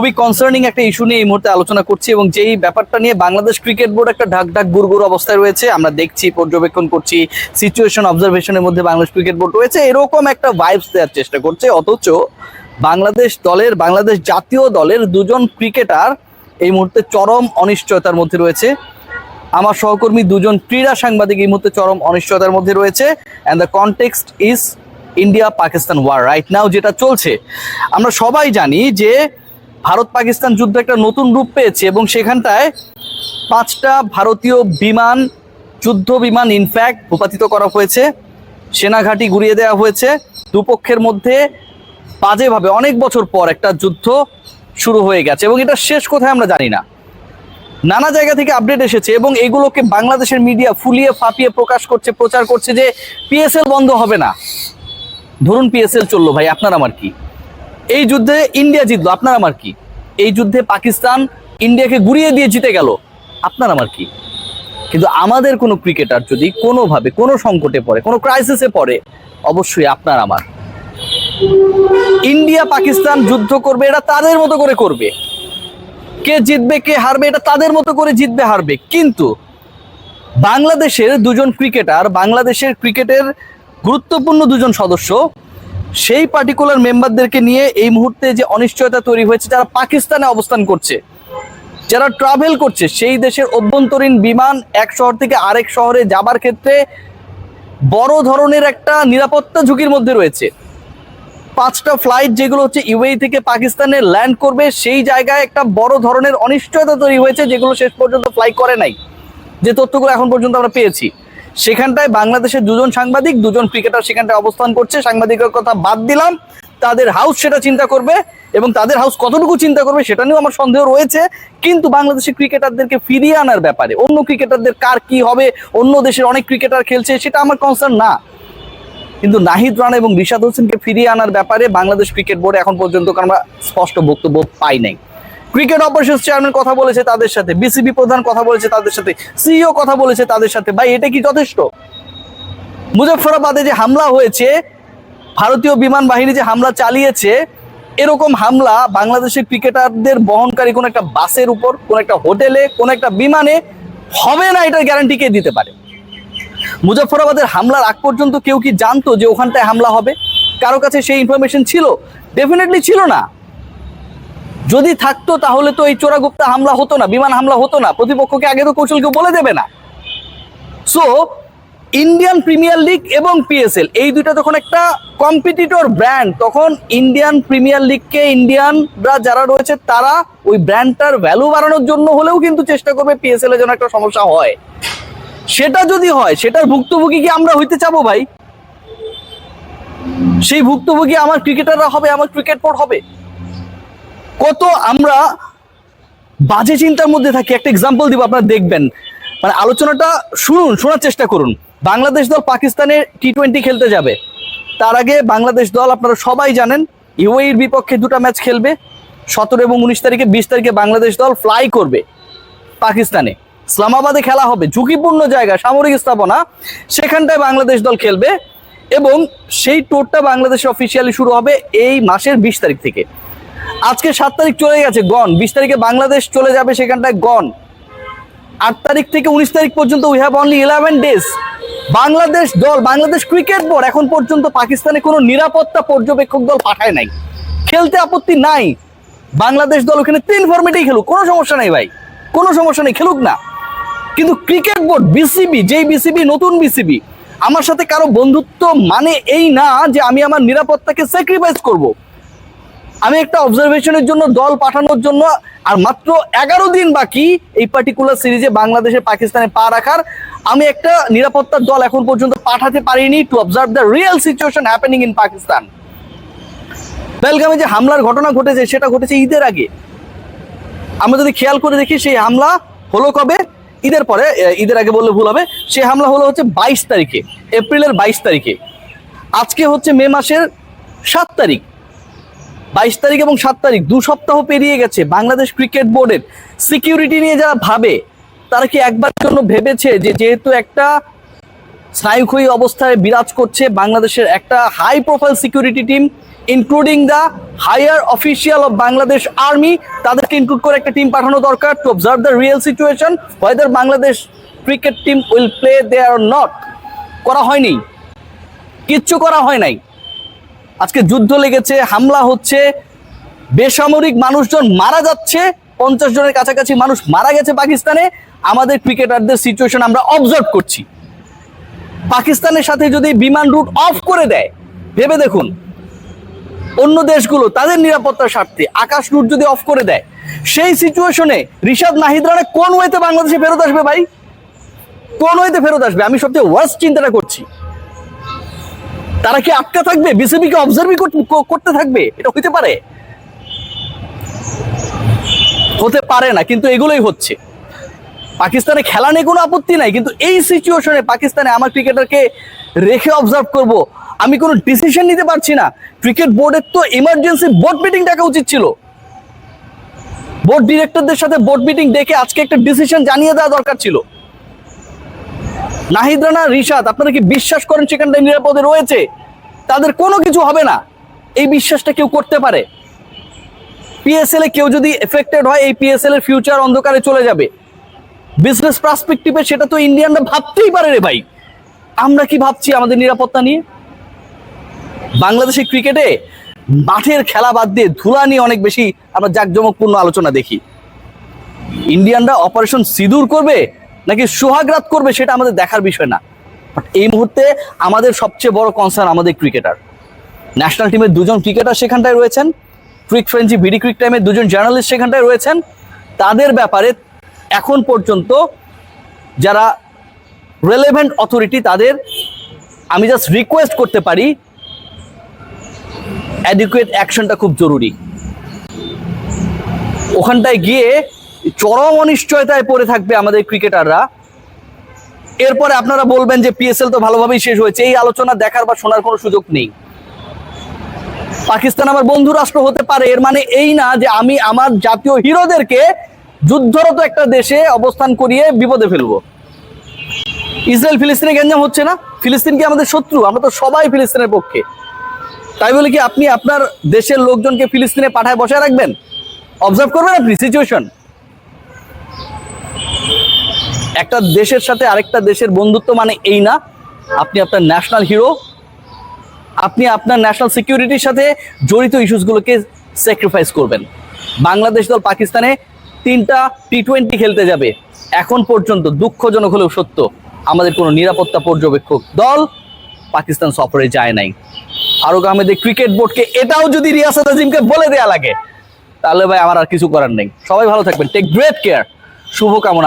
খুবই কনসার্নিং একটা ইস্যু নিয়ে এই মুহূর্তে আলোচনা করছি এবং যেই ব্যাপারটা নিয়ে বাংলাদেশ ক্রিকেট বোর্ড একটা ঢাক ঢাক গুড়গুড় অবস্থায় রয়েছে, আমরা দেখছি, পর্যবেক্ষণ করছি সিচুয়েশন অবজারভেশনের মধ্যে বাংলাদেশ ক্রিকেট বোর্ড রয়েছে, এরকম একটা ভাইবস দেওয়ার চেষ্টা করছে, অথচ বাংলাদেশ দলের, বাংলাদেশ জাতীয় দলের দুজন ক্রিকেটার এই মুহূর্তে চরম অনিশ্চয়তার মধ্যে রয়েছে। আমার সহকর্মী দুজন ক্রীড়া সাংবাদিক এই মুহূর্তে চরম অনিশ্চয়তার মধ্যে রয়েছে and the context is India Pakistan war right now যেটা চলছে। আমরা সবাই জানি যে ভারত পাকিস্তান যুদ্ধ একটা নতুন রূপ পেয়েছে এবং সেখানটায় পাঁচটা ভারতীয় বিমান, যুদ্ধ বিমান ইনফ্যাক্ট ভূপাতিত করা হয়েছে। সেনাঘাঁটি ঘুরিয়ে দেওয়া হয়েছে। দুপক্ষের মধ্যে বাজেভাবে অনেক বছর পর একটা যুদ্ধ শুরু হয়ে গেছে এবং এটা শেষ কোথায় আমরা জানি না। নানা জায়গা থেকে আপডেট এসেছে এবং এগুলোকে বাংলাদেশের মিডিয়া ফুলিয়ে ফাঁপিয়ে প্রকাশ করছে, প্রচার করছে যে পিএসএল বন্ধ হবে না। ধরুন পিএসএল চলল ভাই, আপনার আমার কি? এই যুদ্ধে ইন্ডিয়া জিতলো। আপনার আমার কি? এই যুদ্ধে পাকিস্তান ইন্ডিয়াকে গুড়িয়ে দিয়ে জিতে গেল। আপনার আমার কি? কিন্তু আমাদের কোনো ক্রিকেটার যদি কোনোভাবে, কোনো সংকটে পড়ে, কোনো ক্রাইসিসে পড়ে, অবশ্যই আপনার আমার। ইন্ডিয়া পাকিস্তান যুদ্ধ করবে, এটা তাদের মতো করে করবে। কে জিতবে, কে হারবে, এটা তাদের মতো করে জিতবে, হারবে। কিন্তু বাংলাদেশের দুজন ক্রিকেটার বাংলাদেশের ক্রিকেটের গুরুত্বপূর্ণ দুজন সদস্য সেই পার্টিকুলার মেম্বারদেরকে নিয়ে এই মুহূর্তে যে অনিশ্চয়তা তৈরি হয়েছে, যারা পাকিস্তানে অবস্থান করছে, যারা ট্রাভেল করছে, সেই দেশের অভ্যন্তরীণ বিমান এক শহর থেকে আরেক শহরে যাবার ক্ষেত্রে বড় ধরনের একটা নিরাপত্তা ঝুঁকির মধ্যে রয়েছে। পাঁচটা ফ্লাইট যেগুলো হচ্ছে ইউএই থেকে পাকিস্তানে ল্যান্ড করবে, সেই জায়গায় একটা বড় ধরনের অনিশ্চয়তা তৈরি হয়েছে, যেগুলো শেষ পর্যন্ত ফ্লাই করে নাই। যে তথ্যগুলো এখন পর্যন্ত আমরা পেয়েছি। সেখানটায় বাংলাদেশের দুজন সাংবাদিক, দুজন ক্রিকেটার সেখানটায় অবস্থান করছে। সাংবাদিকের কথা বাদ দিলাম। তাদের হাউস সেটা চিন্তা করবে এবং তাদের হাউস কতটুকু চিন্তা করবে সেটা নিয়েও আমার সন্দেহ রয়েছে। কিন্তু বাংলাদেশের ক্রিকেটারদেরকে ফিরিয়ে আনার ব্যাপারে, অন্য ক্রিকেটারদের কার কি হবে, অন্য দেশের অনেক ক্রিকেটার খেলছে, সেটা আমার কনসার্ন না। কিন্তু নাহিদ রানা এবং রিশাদ হোসেনকে ফিরিয়ে আনার ব্যাপারে বাংলাদেশ ক্রিকেট বোর্ড এখন পর্যন্ত আমরা স্পষ্ট বক্তব্য পাই নাই। ক্রিকেট অপারেশন চেয়ারম্যান কথা বলেছে তাদের সাথে, বিসিবি প্রধান কথা বলেছে তাদের সাথে, সিইও কথা বলেছে তাদের সাথে। ভাই, এটা কি যথেষ্ট? মুজফ্ফরাবাদে যে হামলা হয়েছে, ভারতীয় বিমান বাহিনী যে হামলা চালিয়েছে, এরকম হামলা বাংলাদেশের ক্রিকেটারদের বহনকারী কোন একটা বাসের উপর, কোন একটা হোটেলে, কোন একটা বিমানে হবে না এটার গ্যারান্টি কে দিতে পারে? মুজফ্ফরাবাদের হামলার আগ পর্যন্ত কেউ কি জানতো যে ওখানটায় হামলা হবে? কারও কাছে সেই ইনফরমেশন ছিল? ডেফিনেটলি ছিল না। যদি থাকতো তাহলে তো এই চোরাগুপ্তা হামলা হতো না, বিমান হামলা হতো না, প্রতিপক্ষকে আগে তো কৌশল কেউ বলে দেবে না। সো ইন্ডিয়ান প্রিমিয়ার লিগ এবং পিএসএল এই দুইটা যখন একটা কম্পিটিটর ব্র্যান্ড তখন ইন্ডিয়ান প্রিমিয়ার লিগকে ইন্ডিয়ানরা যারা রয়েছে তারা ওই ব্র্যান্ডটার ভ্যালু বাড়ানোর জন্য হলেও কিন্তু চেষ্টা করবে পিএসএল এর জন্য একটা সমস্যা হয়। সেটা যদি হয়, সেটার ভুক্তভোগী কি আমরা হইতে চাবো ভাই? সেই ভুক্তভোগী আমার ক্রিকেটাররা হবে, আমার ক্রিকেট বোর্ড হবে। কত আমরা বাজে চিন্তার মধ্যে থাকি। একটা এক্সাম্পল দিব, আপনারা দেখবেন। মানে আলোচনাটা শুনুন, শোনার চেষ্টা করুন। বাংলাদেশ দল পাকিস্তানে টি টোয়েন্টি খেলতে যাবে। তার আগে বাংলাদেশ দল, আপনারা সবাই জানেন ইউএইর বিপক্ষে দুটো ম্যাচ খেলবে। সতেরো এবং উনিশ তারিখে, বিশ তারিখে বাংলাদেশ দল ফ্লাই করবে পাকিস্তানে। ইসলামাবাদে খেলা হবে, ঝুঁকিপূর্ণ জায়গা, সামরিক স্থাপনা। সেখানটায় বাংলাদেশ দল খেলবে এবং সেই টোরটা বাংলাদেশে অফিসিয়ালি শুরু হবে এই মাসের বিশ তারিখ থেকে। আজকে সাত তারিখ চলে গেছে গন বিশ তারিখে বাংলাদেশ চলে যাবে সেখানটায় গন আট তারিখ থেকে উনিশ তারিখ পর্যন্ত we have only eleven days Bangladesh দল, বাংলাদেশ ক্রিকেট বোর্ড এখন পর্যন্ত পাকিস্তানে কোনো নিরাপত্তা পর্যবেক্ষক দল পাঠায় নাই। খেলতে আপত্তি নাই। বাংলাদেশ দল ওখানে তিন ফর্মেটেই খেলুক। কোনো সমস্যা নেই ভাই। কোনো সমস্যা নেই, খেলুক না। কিন্তু ক্রিকেট বোর্ড বিসিবি যেই বিসিবি নতুন বিসিবি আমার সাথে কারও বন্ধুত্ব মানে এই না যে আমি আমার নিরাপত্তাকে স্যাক্রিফাইস করব। আমি একটা অবজারভেশনের জন্য দল পাঠানোর জন্য আর মাত্র এগারো দিন বাকি এই পার্টিকুলার সিরিজে বাংলাদেশে পাকিস্তানে পা রাখার। আমি একটা নিরাপত্তার দল এখন পর্যন্ত পাঠাতে পারিনি to observe the real situation happening in Pakistan বেলগামে যে হামলার ঘটনা ঘটেছে, সেটা ঘটেছে ঈদের আগে। আমরা যদি খেয়াল করে দেখি, সেই হামলা হলো কবে? ঈদের পরে ঈদের আগে বললে ভুল হবে। সেই হামলা হলো হচ্ছে বাইশ তারিখে, এপ্রিলের বাইশ তারিখে। আজকে হচ্ছে মে মাসের সাত তারিখ। বাইশ তারিখ এবং সাত তারিখ, দু সপ্তাহ পেরিয়ে গেছে। বাংলাদেশ ক্রিকেট বোর্ডের সিকিউরিটি নিয়ে যারা ভাবে, তারা কি একবার জন্য ভেবেছে যে যেহেতু একটা স্নায়ুক্ষয়ী অবস্থায় বিরাজ করছে বাংলাদেশের একটা high profile security team including the higher official of Bangladesh army তাদেরকে ইনক্লুড করে একটা টিম পাঠানো দরকার to observe the real situation whether Bangladesh cricket team will play they are not করা হয়নি। কিচ্ছু করা হয় নাই। আজকে যুদ্ধ লেগেছে, হামলা হচ্ছে, বেসামরিক মানুষজন মারা যাচ্ছে, পঞ্চাশ জনের কাছাকাছি মানুষ মারা গেছে পাকিস্তানে। আমাদের ক্রিকেটারদের সিচুয়েশন আমরা অবজার্ভ করছি। পাকিস্তানের সাথে যদি বিমান রুট অফ করে দেয়, ভেবে দেখুন, অন্য দেশগুলো তাদের নিরাপত্তার স্বার্থে আকাশ রুট যদি অফ করে দেয়, সেই সিচুয়েশনে রিশাদ নাহিদরা কোন ওয়েতে বাংলাদেশে ফেরত আসবে ভাই? কোন ওয়েতে ফেরত আসবে? আমি সবচেয়ে ওয়ার্স্ট চিন্তাটা করছি। তারা কি আটকা থাকবে? বিসিবিকে অবজার্ভই করতে থাকবে? এটা হতে পারে? হতে পারে না, কিন্তু এগুলোই হচ্ছে। পাকিস্তানে খেলা নিয়ে কোনো আপত্তি নাই, কিন্তু এই সিচুয়েশনে পাকিস্তানে আমার ক্রিকেটারকে রেখে অবজার্ভ করব। আমি কোনো ডিসিশন নিতে পারছি না। ক্রিকেট বোর্ডের তো ইমার্জেন্সি বোর্ড মিটিং ডাকা উচিত ছিল। বোর্ড ডিরেক্টরদের সাথে বোর্ড মিটিং ডেকে আজকে একটা ডিসিশন জানিয়ে দেওয়া দরকার ছিল। নাহিদ রানা, রিশাদ, আপনারা কি বিশ্বাস করেন সেখানটায় নিরাপদে রয়েছে? তাদের কোনো কিছু হবে না। এই বিশ্বাসটা কেউ করতে পারে। পিএসএল এ কেউ যদি এফেক্টেড হয়, এই পিএসএল এর ফিউচার অন্ধকারে চলে যাবে। বিজনেস পার্সপেক্টিভে সেটা তো ইন্ডিয়ানরা ভাবতেই পারে রে ভাই। আমরা কি ভাবছি আমাদের নিরাপত্তা নিয়ে? বাংলাদেশের ক্রিকেটে মাঠের খেলা বাদ দিয়ে ধুলা নিয়ে অনেক বেশি আমরা জাঁকজমকপূর্ণ আলোচনা দেখি। ইন্ডিয়ানরা অপারেশন সিঁদুর করবে নাকি সোহাগরাত করবে সেটা আমাদের দেখার বিষয় না। বাট এই মুহূর্তে আমাদের সবচেয়ে বড় কনসার্ন আমাদের ক্রিকেটার ন্যাশনাল টিমের দুজন ক্রিকেটার সেখানটায় রয়েছেন। ক্রিক ফ্রেঞ্চি বিডি ক্রিক টাইমের দুজন জার্নালিস্ট সেখানটায় রয়েছেন। তাদের ব্যাপারে এখন পর্যন্ত যারা রেলেভেন্ট অথরিটি তাদের, আমি জাস্ট রিকোয়েস্ট করতে পারি অ্যাডিকুয়েট অ্যাকশনটা খুব জরুরি। ওখানটায় গিয়ে চরম অনিশ্চয়তায় পড়ে থাকবে আমাদের ক্রিকেটাররা। এরপরে আপনারা বলবেন যে পিএসএল তো ভালোভাবেই শেষ হয়েছে, এই আলোচনা দেখার বা শোনার কোনো সুযোগ নেই। পাকিস্তান আমার বন্ধু রাষ্ট্র হতে পারে, এর মানে এই না যে আমি আমার জাতীয় হিরোদেরকে যুদ্ধরত একটা দেশে অবস্থান করিয়ে বিপদে ফেলব। ইসরায়েল ফিলিস্তিনে গ্যাঞ্জাম হচ্ছে না? ফিলিস্তিন কি আমাদের শত্রু? আমরা তো সবাই ফিলিস্তিনের পক্ষে। তাই বলে কি আপনি আপনার দেশের লোকজনকে ফিলিস্তিনে পাঠায় বসায় রাখবেন? অবজার্ভ করবেন আপনি সিচুয়েশন একটা দেশের সাথে আরেকটা দেশের বন্ধুত্ব মানে এই না, আপনি আপনার ন্যাশনাল হিরো আপনি আপনার ন্যাশনাল সিকিউরিটির সাথে জড়িত ইস্যুসগুলোকে স্যাক্রিফাইস করবেন। বাংলাদেশ দল পাকিস্তানে তিনটা টি টোয়েন্টি খেলতে যাবে। এখন পর্যন্ত দুঃখজনক হলেও সত্য, আমাদের কোনো নিরাপত্তা পর্যবেক্ষক দল পাকিস্তান সফরে যায় নাই। ফারুক আহমেদের ক্রিকেট বোর্ডকে এটাও যদি রিয়াসাত আজিমকে বলে দেয়া লাগে, তাহলে ভাই আমার আর কিছু করার নেই। সবাই ভালো থাকবেন। টেক গ্রেট কেয়ার শুভকামনা।